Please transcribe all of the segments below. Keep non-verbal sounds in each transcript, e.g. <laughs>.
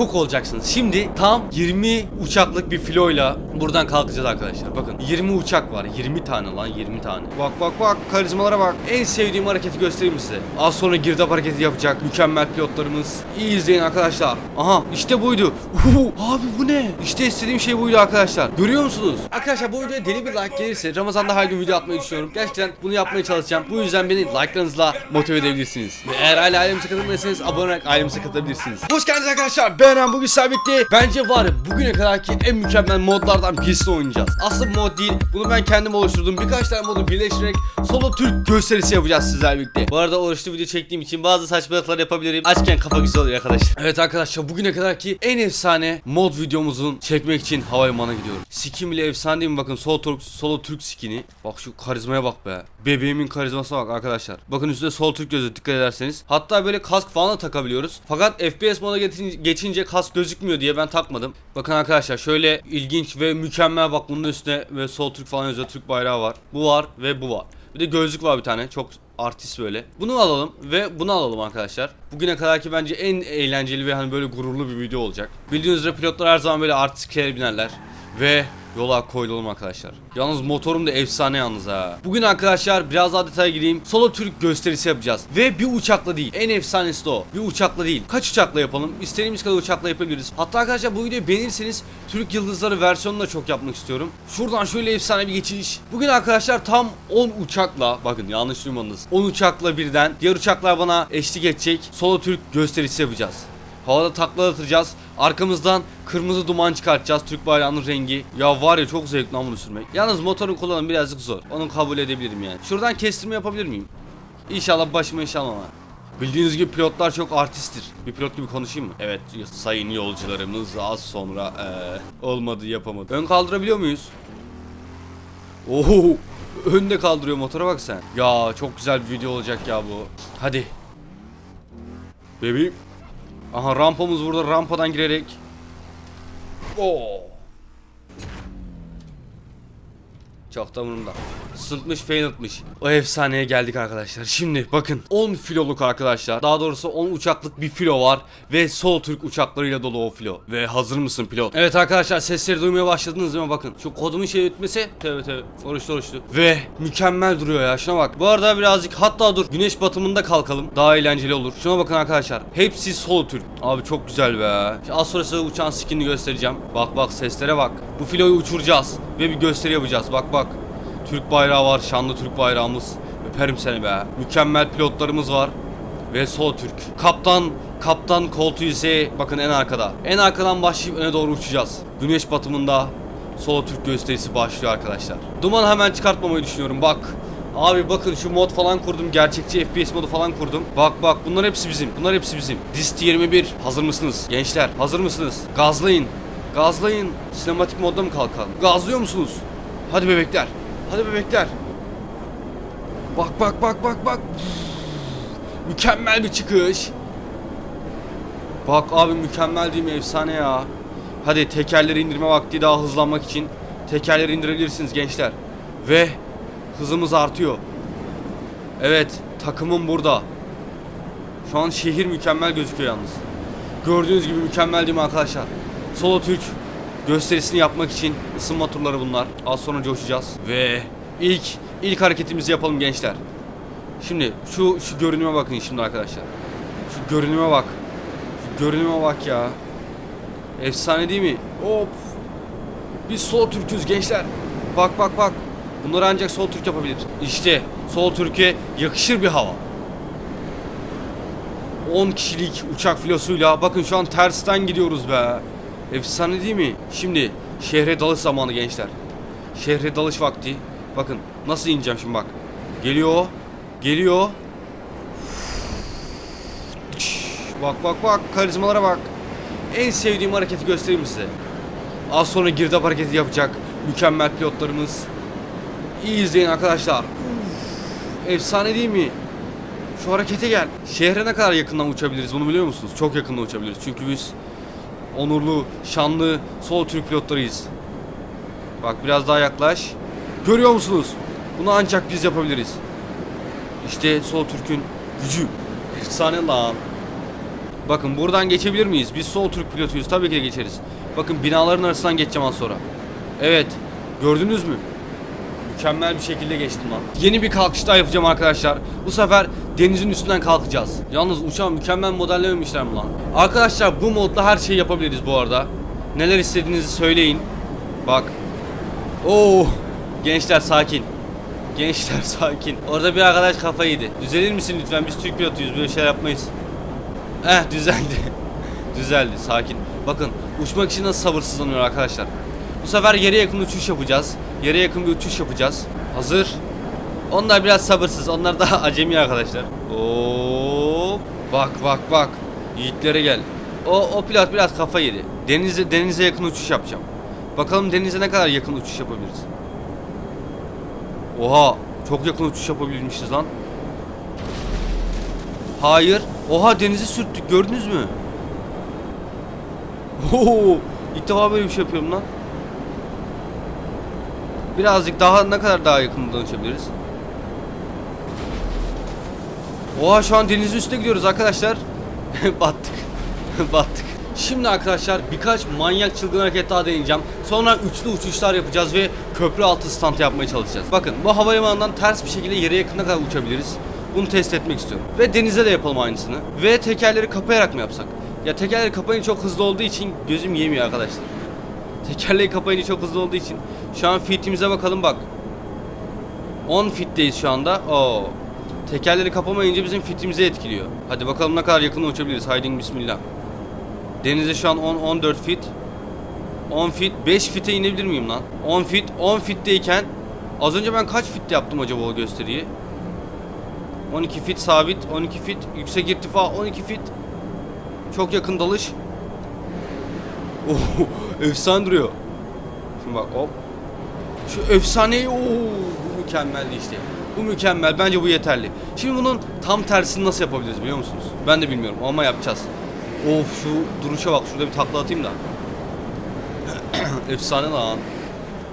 şok olacaksınız. Şimdi tam 20 uçaklık bir filoyla buradan kalkacağız arkadaşlar. Bakın 20 uçak var. 20 tane lan 20 tane. Bak bak bak karizmalara bak. En sevdiğim hareketi göstereyim size. Az sonra girdap hareketi yapacak mükemmel pilotlarımız. İyi izleyin arkadaşlar. Aha işte buydu. Uhu, abi bu ne? İşte istediğim şey buydu arkadaşlar. Görüyor musunuz? Arkadaşlar bu videoya deli bir like gelirse Ramazan'da her gün video atmayı düşünüyorum. Gerçekten bunu yapmaya çalışacağım. Bu yüzden beni like'larınızla motive edebilirsiniz. Ve eğer hala ailemize katılmadıysanız abone olarak ailemize katılabilirsiniz. Hoş geldiniz arkadaşlar. Ben Eren. Bugün birlikte bence var ya bugüne kadarki en mükemmel modlardan birisini oynayacağız. Aslında mod değil. Bunu ben kendim oluşturdum. Birkaç tane modu birleştirerek solo Türk gösterisi yapacağız sizlerle birlikte. Bu arada oluştu video çektiğim için bazı saçmalıklar yapabilirim. Açken kafa güzel oluyor arkadaşlar. Evet arkadaşlar bugüne kadarki en efsane mod videomuzun çekmek için havalimanına gidiyorum. Skin bile efsane değil mi? Bakın solo Türk, solo Türk skini. Bak şu karizmaya bak be. Bebeğimin karizmasına bak arkadaşlar. Bakın üstünde sol Türk gözü dikkat ederseniz. Hatta böyle kask falan da takabiliyoruz. Fakat FPS moda geçince, geçince kask gözükmüyor diye ben takmadım. Bakın arkadaşlar şöyle ilginç ve mükemmel bak bunun üstüne ve sol Türk falan yazıyor. Türk bayrağı var. Bu var ve bu var. Bir de gözlük var bir tane. Çok artist böyle. Bunu alalım ve bunu alalım arkadaşlar. Bugüne kadarki bence en eğlenceli ve hani böyle gururlu bir video olacak. Bildiğiniz üzere pilotlar her zaman böyle artist şeylere binerler. Ve yola koyulalım arkadaşlar. Yalnız motorum da efsane yalnız ha. Bugün arkadaşlar biraz daha detaya gireyim. Solo Türk gösterisi yapacağız. Ve bir uçakla değil. En efsanesi de o. Bir uçakla değil. Kaç uçakla yapalım? İstediğimiz kadar uçakla yapabiliriz. Hatta arkadaşlar bu videoyu beğenirseniz Türk Yıldızları versiyonunu da çok yapmak istiyorum. Şuradan şöyle efsane bir geçiş. Bugün arkadaşlar tam 10 uçakla bakın yanlış duymadınız. 10 uçakla birden diğer uçaklar bana eşlik edecek. Solo Türk gösterisi yapacağız. Havada takla atacağız. Arkamızdan kırmızı duman çıkartacağız. Türk bayrağının rengi. Ya var ya çok zevkli lan bunu sürmek. Yalnız motorun kullanımı birazcık zor. Onu kabul edebilirim yani. Şuradan kestirme yapabilir miyim? İnşallah başıma iş almam. Bildiğiniz gibi pilotlar çok artisttir. Bir pilot gibi konuşayım mı? Evet sayın yolcularımız az sonra eee, olmadı yapamadı. Ön kaldırabiliyor muyuz? Oho önde kaldırıyor motora bak sen. Ya çok güzel bir video olacak ya bu. Hadi. Bebeğim. Aha rampamız burada rampadan girerek. Oo. Çok da umurumda. Sıntmış failitmiş. O efsaneye geldik arkadaşlar. Şimdi bakın 10 filoluk arkadaşlar. Daha doğrusu 10 uçaklık bir filo var. Ve sol Türk uçaklarıyla dolu o filo. Ve hazır mısın pilot? Evet arkadaşlar sesleri duymaya başladınız değil mi? Bakın. Şu kodumun şey ötmesi. Evet evet. Oruçlu oruçlu. Ve mükemmel duruyor ya. Şuna bak. Bu arada birazcık hatta dur. Güneş batımında kalkalım. Daha eğlenceli olur. Şuna bakın arkadaşlar. Hepsi sol Türk. Abi çok güzel be. Şimdi az sonra size uçağın skinini göstereceğim. Bak bak seslere bak. Bu filoyu uçuracağız. Ve bir gösteri yapacağız. Bak bak. Türk bayrağı var. Şanlı Türk bayrağımız. Öperim seni be. Mükemmel pilotlarımız var. Ve sol Türk. Kaptan kaptan koltuğu ise bakın en arkada. En arkadan başlayıp öne doğru uçacağız. Güneş batımında Solo Türk gösterisi başlıyor arkadaşlar. Duman hemen çıkartmamayı düşünüyorum. Bak. Abi bakın şu mod falan kurdum. Gerçekçi FPS modu falan kurdum. Bak bak bunlar hepsi bizim. Bunlar hepsi bizim. Dist 21. Hazır mısınız? Gençler hazır mısınız? Gazlayın. Gazlayın. Sinematik modda mı kalkalım? Gazlıyor musunuz? Hadi bebekler. Hadi bebekler. Bak bak bak bak bak. Mükemmel bir çıkış. Bak abi mükemmel değil mi? Efsane ya. Hadi tekerleri indirme vakti daha hızlanmak için tekerleri indirebilirsiniz gençler. Ve hızımız artıyor. Evet, takımım burada. Şu an şehir mükemmel gözüküyor yalnız. Gördüğünüz gibi mükemmel değil mi arkadaşlar? Solo Türk gösterisini yapmak için ısınma turları bunlar. Az sonra coşacağız ve ilk ilk hareketimizi yapalım gençler. Şimdi şu şu görünüme bakın şimdi arkadaşlar. Şu görünüme bak. Şu görünüme bak ya. Efsane değil mi? Hop. Biz sol Türk'üz gençler. Bak bak bak. Bunları ancak sol Türk yapabilir. İşte sol Türkiye yakışır bir hava. 10 kişilik uçak filosuyla bakın şu an tersten gidiyoruz be. Efsane değil mi? Şimdi şehre dalış zamanı gençler. Şehre dalış vakti. Bakın nasıl ineceğim şimdi bak. Geliyor. Geliyor. Bak bak bak karizmalara bak. En sevdiğim hareketi göstereyim size. Az sonra girdap hareketi yapacak mükemmel pilotlarımız. İyi izleyin arkadaşlar. Efsane değil mi? Şu harekete gel. Şehre ne kadar yakından uçabiliriz bunu biliyor musunuz? Çok yakından uçabiliriz. Çünkü biz onurlu, şanlı sol Türk pilotlarıyız. Bak biraz daha yaklaş. Görüyor musunuz? Bunu ancak biz yapabiliriz. İşte sol Türk'ün gücü. Efsane lan. Bakın buradan geçebilir miyiz? Biz sol Türk pilotuyuz. Tabii ki de geçeriz. Bakın binaların arasından geçeceğim az sonra. Evet. Gördünüz mü? Mükemmel bir şekilde geçtim lan. Yeni bir kalkış daha yapacağım arkadaşlar. Bu sefer denizin üstünden kalkacağız. Yalnız uçağı mükemmel modellememişler mi lan? Arkadaşlar bu modda her şeyi yapabiliriz bu arada. Neler istediğinizi söyleyin. Bak. Oo. Gençler sakin. Gençler <laughs> sakin. Orada bir arkadaş kafayı yedi. Düzelir misin lütfen? Biz Türk pilotuyuz. Böyle şeyler yapmayız. Eh düzeldi. <laughs> düzeldi. Sakin. Bakın uçmak için nasıl sabırsızlanıyor arkadaşlar. Bu sefer yere yakın uçuş yapacağız. Yere yakın bir uçuş yapacağız. Hazır. Onlar biraz sabırsız. Onlar daha <laughs> acemi arkadaşlar. Oo. Bak bak bak. Yiğitlere gel. O o pilot biraz kafa yedi. Denize denize yakın uçuş yapacağım. Bakalım denize ne kadar yakın uçuş yapabiliriz. Oha, çok yakın uçuş yapabilmişiz lan. Hayır. Oha denizi sürttük gördünüz mü? Oo, ilk defa böyle bir şey yapıyorum lan. Birazcık daha ne kadar daha yakından uçabiliriz? Oha şu an denizin üstüne gidiyoruz arkadaşlar. <laughs> Battık. <laughs> Battık. Şimdi arkadaşlar birkaç manyak çılgın hareket daha deneyeceğim. Sonra üçlü uçuşlar yapacağız ve köprü altı stand yapmaya çalışacağız. Bakın bu havalimanından ters bir şekilde yere yakına kadar uçabiliriz. Bunu test etmek istiyorum. Ve denize de yapalım aynısını. Ve tekerleri kapayarak mı yapsak? Ya tekerleri kapayınca çok hızlı olduğu için gözüm yemiyor arkadaşlar. Tekerleği kapayınca çok hızlı olduğu için. Şu an fitimize bakalım bak. 10 fitteyiz şu anda. Oo. Tekerleri kapamayınca bizim fitimizi etkiliyor. Hadi bakalım ne kadar yakın uçabiliriz. Haydi bismillah. Denize şu an 10 14 fit. 10 fit 5 fite inebilir miyim lan? 10 fit 10 fitteyken az önce ben kaç fit yaptım acaba o gösteriyi? 12 fit sabit, 12 fit yüksek irtifa, 12 fit çok yakın dalış. <laughs> Oh, efsane duruyor. Şimdi bak hop. Şu efsaneyi ooo bu mükemmeldi işte. Bu mükemmel. Bence bu yeterli. Şimdi bunun tam tersini nasıl yapabiliriz biliyor musunuz? Ben de bilmiyorum ama yapacağız. Of şu duruşa bak. Şurada bir takla atayım da. <clears throat> Efsane lan.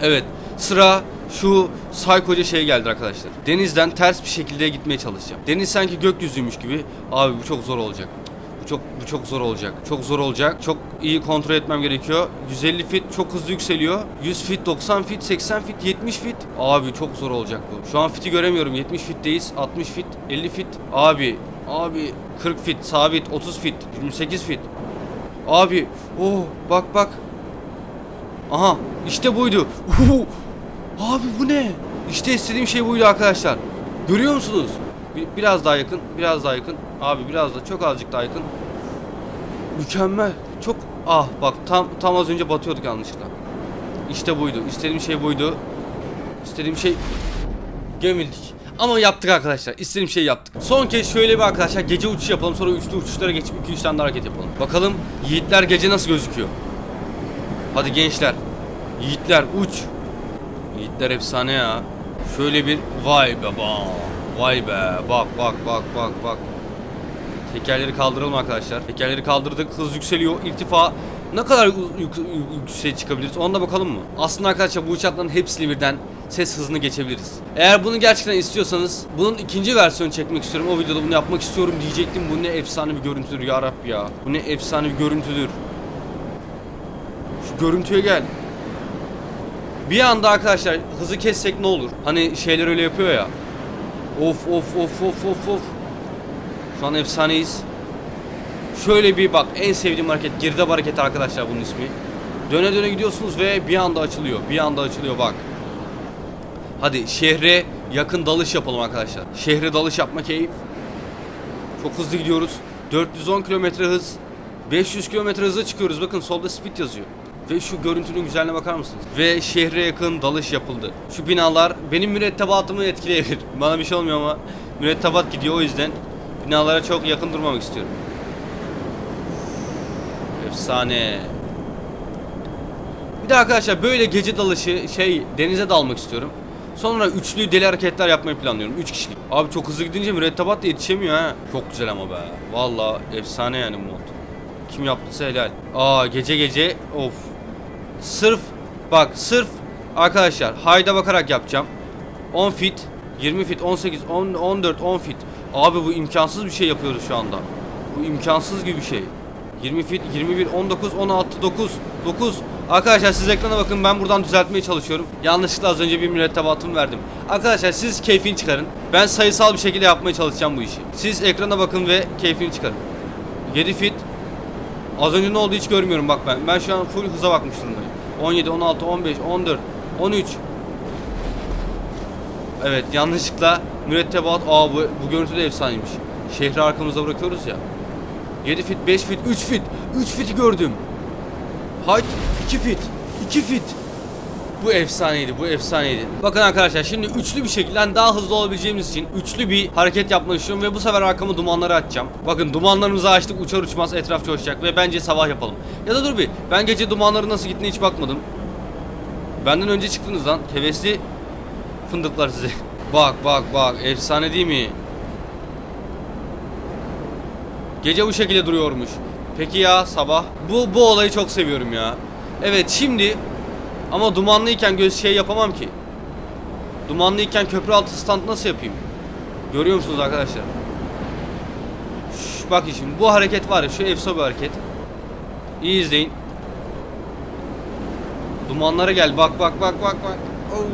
Evet. Sıra şu saykoca şey geldi arkadaşlar. Denizden ters bir şekilde gitmeye çalışacağım. Deniz sanki gökyüzüymüş gibi. Abi bu çok zor olacak. Bu çok bu çok zor olacak. Çok zor olacak. Çok iyi kontrol etmem gerekiyor. 150 fit çok hızlı yükseliyor. 100 fit, 90 fit, 80 fit, 70 fit. Abi çok zor olacak bu. Şu an fiti göremiyorum. 70 fitteyiz. 60 fit, 50 fit. Abi, abi 40 fit, sabit, 30 fit, 28 fit. Abi, oh bak bak. Aha, işte buydu. Uhu. Abi bu ne? İşte istediğim şey buydu arkadaşlar. Görüyor musunuz? Bir- biraz daha yakın, biraz daha yakın. Abi biraz da çok azıcık daha yakın. Mükemmel. Çok ah bak tam tam az önce batıyorduk yanlışlıkla. İşte buydu. İstediğim şey buydu. İstediğim şey gömüldük. Ama yaptık arkadaşlar. İstediğim şeyi yaptık. Son kez şöyle bir arkadaşlar gece uçuş yapalım. Sonra üçlü uçuşlara geçip 2-3 tane hareket yapalım. Bakalım yiğitler gece nasıl gözüküyor. Hadi gençler. Yiğitler uç. Yiğitler efsane ya. Şöyle bir vay be ba. Vay be. Bak bak bak bak bak. Tekerleri kaldıralım arkadaşlar. Tekerleri kaldırdık. Hız yükseliyor. İrtifa ne kadar yük- yük- yükseğe çıkabiliriz? Ona da bakalım mı? Aslında arkadaşlar bu uçakların hepsini birden ses hızını geçebiliriz. Eğer bunu gerçekten istiyorsanız bunun ikinci versiyonu çekmek istiyorum. O videoda bunu yapmak istiyorum diyecektim. Bu ne efsane bir görüntüdür ya Rabbi ya. Bu ne efsane bir görüntüdür. Şu görüntüye gel. Bir anda arkadaşlar hızı kessek ne olur? Hani şeyler öyle yapıyor ya. Of of of of of of. Şu an efsaneyiz. Şöyle bir bak en sevdiğim hareket girdap hareketi arkadaşlar bunun ismi. Döne döne gidiyorsunuz ve bir anda açılıyor. Bir anda açılıyor bak. Hadi şehre yakın dalış yapalım arkadaşlar. Şehre dalış yapma keyif. Çok hızlı gidiyoruz. 410 km hız. 500 km hıza çıkıyoruz. Bakın solda speed yazıyor. Ve şu görüntünün güzelliğine bakar mısınız? Ve şehre yakın dalış yapıldı. Şu binalar benim mürettebatımı etkileyebilir. <laughs> Bana bir şey olmuyor ama mürettebat gidiyor o yüzden binalara çok yakın durmamak istiyorum. Efsane. Bir de arkadaşlar böyle gece dalışı şey denize dalmak istiyorum. Sonra üçlü deli hareketler yapmayı planlıyorum. 3 kişilik. Abi çok hızlı gidince mürettebat da yetişemiyor ha. Çok güzel ama be. Valla efsane yani mod. Kim yaptıysa helal. Aa gece gece of. Sırf bak sırf arkadaşlar hayda bakarak yapacağım. 10 fit, 20 fit, 18, 10, 14, 10 fit. Abi bu imkansız bir şey yapıyoruz şu anda. Bu imkansız gibi bir şey. 20 fit, 21, 19, 16, 9, 9. Arkadaşlar siz ekrana bakın ben buradan düzeltmeye çalışıyorum. Yanlışlıkla az önce bir mürettebatımı verdim. Arkadaşlar siz keyfini çıkarın. Ben sayısal bir şekilde yapmaya çalışacağım bu işi. Siz ekrana bakın ve keyfini çıkarın. 7 fit. Az önce ne oldu hiç görmüyorum bak ben. Ben şu an full hıza bakmış durumdayım. 17, 16, 15, 14, 13. Evet yanlışlıkla mürettebat. Aa bu, bu görüntü de efsaneymiş. Şehri arkamızda bırakıyoruz ya. 7 fit, 5 fit, 3 fit. 3 fiti gördüm. Hayt 2 fit. 2 fit. Bu efsaneydi, bu efsaneydi. Bakın arkadaşlar şimdi üçlü bir şekilde hani daha hızlı olabileceğimiz için üçlü bir hareket yapmayı düşünüyorum ve bu sefer arkamı dumanları açacağım. Bakın dumanlarımızı açtık uçar uçmaz etraf coşacak ve bence sabah yapalım. Ya da dur bir ben gece dumanların nasıl gittiğine hiç bakmadım. Benden önce çıktınız lan hevesli fındıklar size. <laughs> Bak bak bak efsane değil mi? Gece bu şekilde duruyormuş. Peki ya sabah? Bu bu olayı çok seviyorum ya. Evet şimdi ama dumanlıyken göz şey yapamam ki. Dumanlıyken köprü altı stand nasıl yapayım? Görüyor musunuz arkadaşlar? Şş, bak şimdi bu hareket var ya şu efso bir hareket. İyi izleyin. Dumanlara gel bak bak bak bak bak. Of.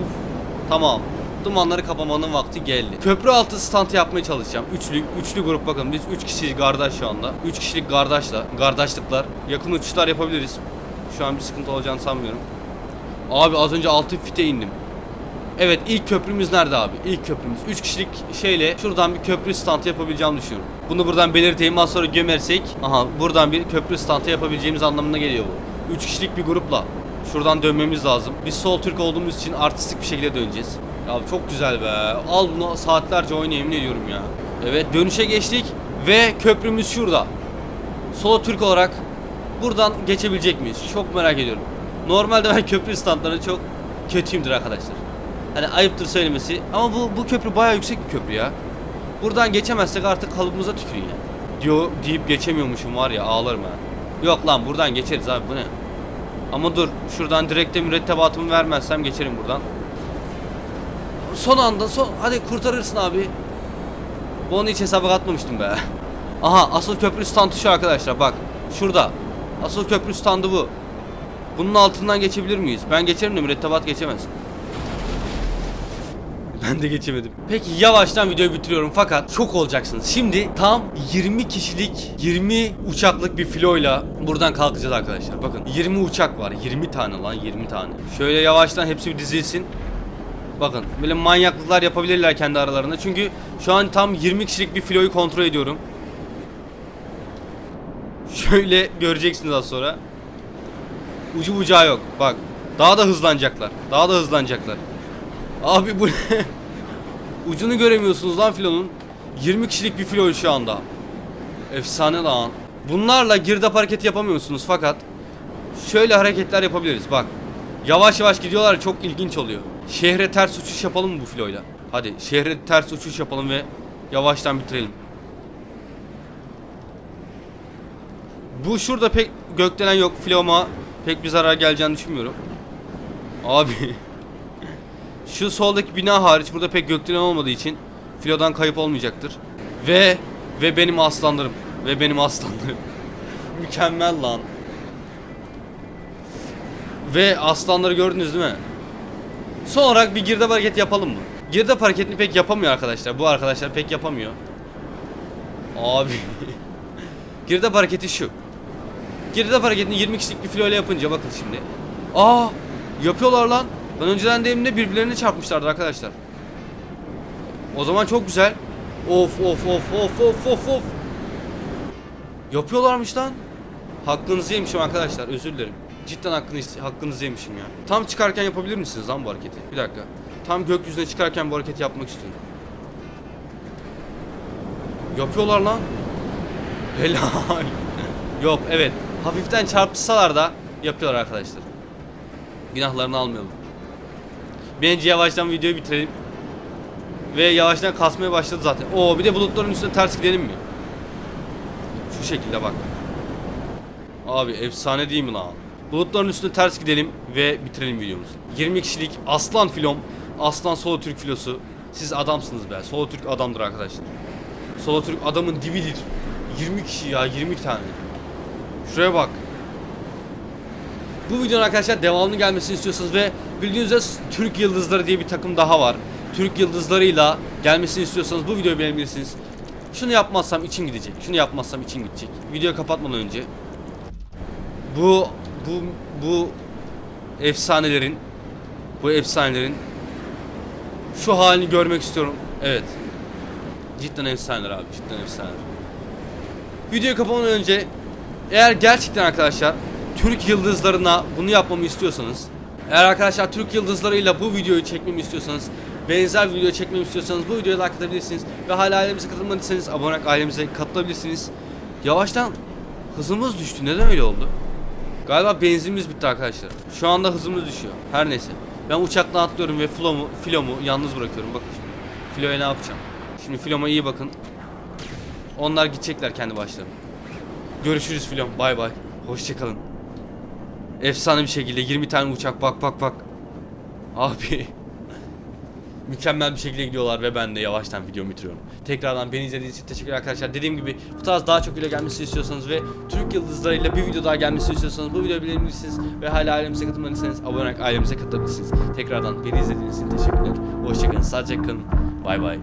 Tamam. Dumanları kapamanın vakti geldi. Köprü altı stand yapmaya çalışacağım. Üçlü, üçlü grup bakın biz 3 kişiyiz kardeş şu anda. 3 kişilik kardeşla, kardeşlikler. Yakın uçuşlar yapabiliriz. Şu an bir sıkıntı olacağını sanmıyorum. Abi az önce 6 fite indim. Evet ilk köprümüz nerede abi? İlk köprümüz. 3 kişilik şeyle şuradan bir köprü standı yapabileceğimi düşünüyorum. Bunu buradan belirteyim az sonra gömersek. Aha buradan bir köprü standı yapabileceğimiz anlamına geliyor bu. 3 kişilik bir grupla. Şuradan dönmemiz lazım. Biz sol Türk olduğumuz için artistik bir şekilde döneceğiz. Ya çok güzel be. Al bunu saatlerce oynayayım ne diyorum ya. Evet dönüşe geçtik ve köprümüz şurada. Solo Türk olarak buradan geçebilecek miyiz? Çok merak ediyorum. Normalde ben köprü standlarına çok kötüyümdür arkadaşlar. Hani ayıptır söylemesi ama bu bu köprü bayağı yüksek bir köprü ya. Buradan geçemezsek artık kalıbımıza tükürün ya. Diyor deyip geçemiyormuşum var ya ağlarım ha. Yok lan buradan geçeriz abi bu ne? Ama dur şuradan direkte mürettebatımı vermezsem geçerim buradan. Son anda son hadi kurtarırsın abi. Bunu hiç hesaba katmamıştım be. Aha asıl köprü standı şu arkadaşlar bak. Şurada. Asıl köprü standı bu. Bunun altından geçebilir miyiz? Ben geçerim de mürettebat geçemez. Ben de geçemedim. Peki yavaştan videoyu bitiriyorum fakat çok olacaksınız. Şimdi tam 20 kişilik 20 uçaklık bir filoyla buradan kalkacağız arkadaşlar. Bakın 20 uçak var. 20 tane lan 20 tane. Şöyle yavaştan hepsi bir dizilsin. Bakın böyle manyaklıklar yapabilirler kendi aralarında. Çünkü şu an tam 20 kişilik bir filoyu kontrol ediyorum. Şöyle göreceksiniz az sonra. Ucu bucağı yok. Bak. Daha da hızlanacaklar. Daha da hızlanacaklar. Abi bu ne? <laughs> Ucunu göremiyorsunuz lan filonun. 20 kişilik bir filo şu anda. Efsane lan. Bunlarla girdap hareketi yapamıyorsunuz fakat şöyle hareketler yapabiliriz bak. Yavaş yavaş gidiyorlar çok ilginç oluyor. Şehre ters uçuş yapalım mı bu filoyla? Hadi şehre ters uçuş yapalım ve yavaştan bitirelim. Bu şurada pek gökdelen yok filoma pek bir zarar geleceğini düşünmüyorum. Abi <laughs> Şu soldaki bina hariç burada pek gökdelen olmadığı için filodan kayıp olmayacaktır. Ve ve benim aslanlarım ve benim aslanlarım. <laughs> Mükemmel lan. Ve aslanları gördünüz değil mi? Son olarak bir girdap hareket yapalım mı? Girdap hareketini pek yapamıyor arkadaşlar. Bu arkadaşlar pek yapamıyor. Abi. <laughs> girdap hareketi şu. Girdap hareketini 20 kişilik bir filoyla yapınca bakın şimdi. Aa! Yapıyorlar lan. Ben önceden de birbirlerine çarpmışlardı arkadaşlar. O zaman çok güzel. Of of of of of of of. Yapıyorlarmış lan. Hakkınızı yemişim arkadaşlar özür dilerim. Cidden hakkınızı, hakkınızı yemişim ya. Tam çıkarken yapabilir misiniz lan bu hareketi? Bir dakika. Tam gökyüzüne çıkarken bu hareketi yapmak istiyorum. Yapıyorlar lan. Helal. <laughs> Yok evet. Hafiften çarpışsalar da yapıyorlar arkadaşlar. Günahlarını almayalım. Bence yavaştan videoyu bitirelim. Ve yavaştan kasmaya başladı zaten. Oo bir de bulutların üstüne ters gidelim mi? Şu şekilde bak. Abi efsane değil mi lan? Bulutların üstüne ters gidelim ve bitirelim videomuzu. 20 kişilik aslan filom. Aslan Solo Türk filosu. Siz adamsınız be. Solo Türk adamdır arkadaşlar. Solo Türk adamın dibidir. 20 kişi ya 20 tane. Şuraya bak. Bu videonun arkadaşlar devamlı gelmesini istiyorsanız ve bildiğiniz üzere Türk Yıldızları diye bir takım daha var. Türk Yıldızlarıyla gelmesini istiyorsanız bu videoyu beğenmelisiniz. Şunu yapmazsam içim gidecek. Şunu yapmazsam içim gidecek. Videoyu kapatmadan önce bu bu bu efsanelerin bu efsanelerin şu halini görmek istiyorum. Evet. Cidden efsaneler abi. Cidden efsaneler. Videoyu kapatmadan önce eğer gerçekten arkadaşlar Türk yıldızlarına bunu yapmamı istiyorsanız eğer arkadaşlar Türk yıldızlarıyla bu videoyu çekmemi istiyorsanız benzer video çekmemi istiyorsanız bu videoya like atabilirsiniz ve hala ailemize katılmadıysanız abone olarak ailemize katılabilirsiniz. Yavaştan hızımız düştü. Neden öyle oldu? Galiba benzinimiz bitti arkadaşlar. Şu anda hızımız düşüyor. Her neyse. Ben uçaktan atlıyorum ve filomu, filomu yalnız bırakıyorum. Bakın şimdi. Filoya ne yapacağım? Şimdi filoma iyi bakın. Onlar gidecekler kendi başlarına. Görüşürüz filom. Bay bay. Hoşçakalın. Efsane bir şekilde 20 tane uçak bak bak bak. Abi. <laughs> Mükemmel bir şekilde gidiyorlar ve ben de yavaştan videomu bitiriyorum. Tekrardan beni izlediğiniz için teşekkür arkadaşlar. Dediğim gibi bu tarz daha çok video gelmesini istiyorsanız ve Türk yıldızlarıyla bir video daha gelmesini istiyorsanız bu videoyu beğenebilirsiniz ve hala ailemize katılmadıysanız abone olarak ailemize katılabilirsiniz. Tekrardan beni izlediğiniz için teşekkürler. Hoşçakalın, sadece kalın. Bay bay.